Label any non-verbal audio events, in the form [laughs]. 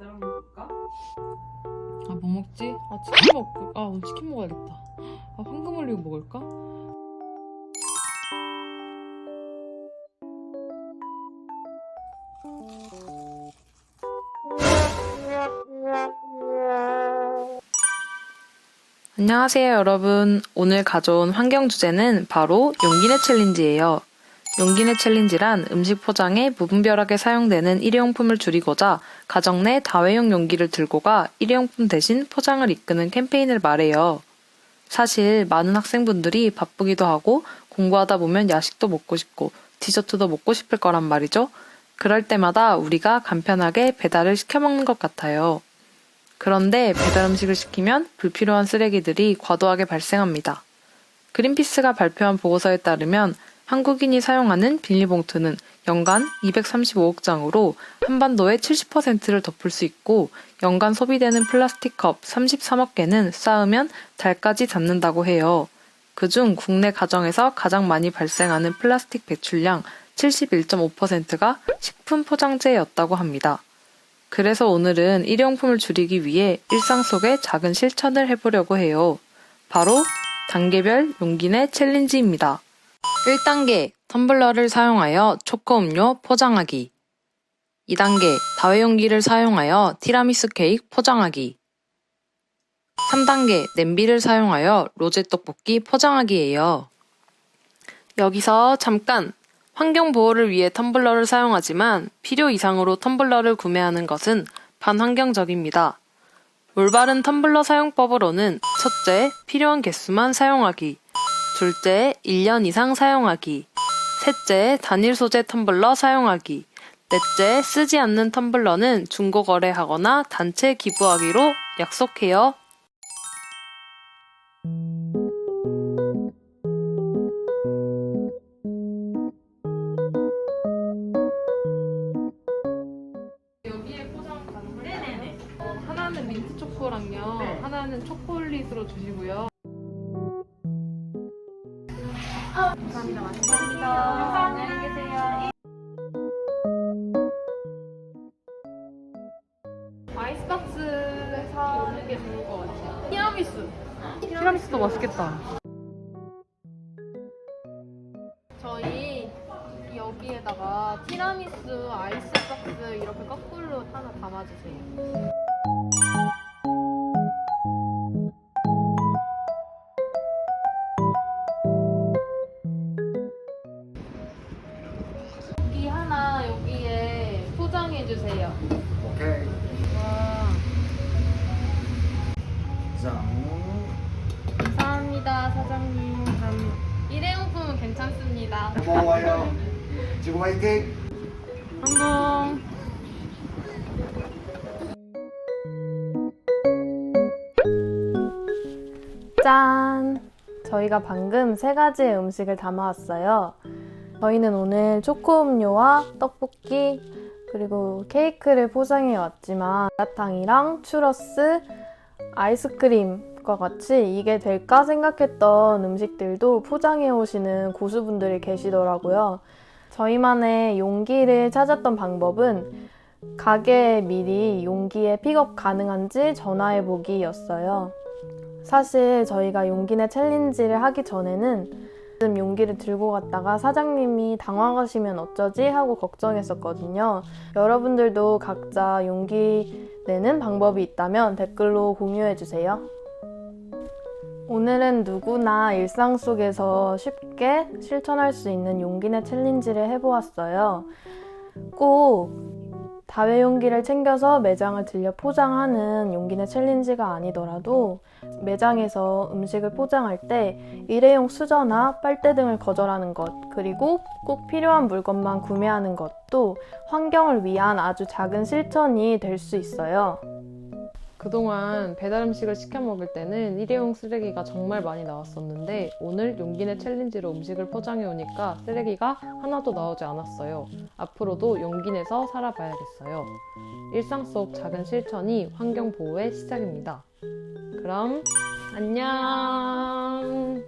배달 볼까? 아 뭐 먹지? 아 치킨 먹. 아 오늘 치킨 먹어야겠다. 아 황금 올리고 먹을까? 안녕하세요 여러분. 오늘 가져온 환경 주제는 바로 용기내 챌린지예요. 용기내 챌린지란 음식 포장에 무분별하게 사용되는 일회용품을 줄이고자 가정 내 다회용 용기를 들고 가 일회용품 대신 포장을 이끄는 캠페인을 말해요. 사실 많은 학생분들이 바쁘기도 하고 공부하다 보면 야식도 먹고 싶고 디저트도 먹고 싶을 거란 말이죠. 그럴 때마다 우리가 간편하게 배달을 시켜 먹는 것 같아요. 그런데 배달 음식을 시키면 불필요한 쓰레기들이 과도하게 발생합니다. 그린피스가 발표한 보고서에 따르면 한국인이 사용하는 비닐봉투는 연간 235억 장으로 한반도의 70%를 덮을 수 있고 연간 소비되는 플라스틱 컵 33억 개는 쌓으면 달까지 닿는다고 해요. 그중 국내 가정에서 가장 많이 발생하는 플라스틱 배출량 71.5%가 식품 포장재였다고 합니다. 그래서 오늘은 일회용품을 줄이기 위해 일상 속의 작은 실천을 해보려고 해요. 바로 단계별 용기 내 챌린지입니다. 1단계 텀블러를 사용하여 초코 음료 포장하기 2단계 다회용기를 사용하여 티라미수 케이크 포장하기 3단계 냄비를 사용하여 로제 떡볶이 포장하기예요. 여기서 잠깐 환경 보호를 위해 텀블러를 사용하지만 필요 이상으로 텀블러를 구매하는 것은 반환경적입니다. 올바른 텀블러 사용법으로는 첫째, 필요한 개수만 사용하기. 둘째, 1년 이상 사용하기. 셋째, 단일 소재 텀블러 사용하기. 넷째, 쓰지 않는 텀블러는 중고 거래하거나 단체 기부하기로 약속해요. 어, 하나는 민트 초코랑요. 네. 하나는 초콜릿으로 주시고요. 감사합니다. 맛있습니다. 안녕히 계세요. 아이스박스 사는 게 좋을 것 같아요. 티라미수. 티라미수도 맛있겠다. 저희 여기에다가 티라미수 아이스박스 이렇게 거꾸로 하나 담아주세요. 주세요. 오케이. 와. 자, 감사합니다, 사장님. 음, 일회용품은 괜찮습니다. 고마워요. [laughs] 지금 화이팅! 성공. 짠! 저희가 방금 세 가지의 음식을 담아왔어요. 저희는 오늘 초코 음료와 떡볶이 그리고 케이크를 포장해 왔지만 마라탕이랑 추러스, 아이스크림과 같이 이게 될까 생각했던 음식들도 포장해 오시는 고수분들이 계시더라고요. 저희만의 용기를 찾았던 방법은 가게에 미리 용기에 픽업 가능한지 전화해 보기였어요. 사실 저희가 용기내 챌린지를 하기 전에는 좀 용기를 들고 갔다가 사장님이 당황하시면 어쩌지 하고 걱정했었거든요. 여러분들도 각자 용기 내는 방법이 있다면 댓글로 공유해 주세요. 오늘은 누구나 일상 속에서 쉽게 실천할 수 있는 용기내 챌린지를 해보았어요. 꼭 다회 용기를 챙겨서 매장을 들려 포장하는 용기내 챌린지가 아니더라도 매장에서 음식을 포장할 때 일회용 수저나 빨대 등을 거절하는 것, 그리고 꼭 필요한 물건만 구매하는 것도 환경을 위한 아주 작은 실천이 될 수 있어요. 그동안 배달 음식을 시켜 먹을 때는 일회용 쓰레기가 정말 많이 나왔었는데 오늘 용기내 챌린지로 음식을 포장해 오니까 쓰레기가 하나도 나오지 않았어요. 앞으로도 용기 내서 살아봐야겠어요. 일상 속 작은 실천이 환경 보호의 시작입니다. 그럼 안녕.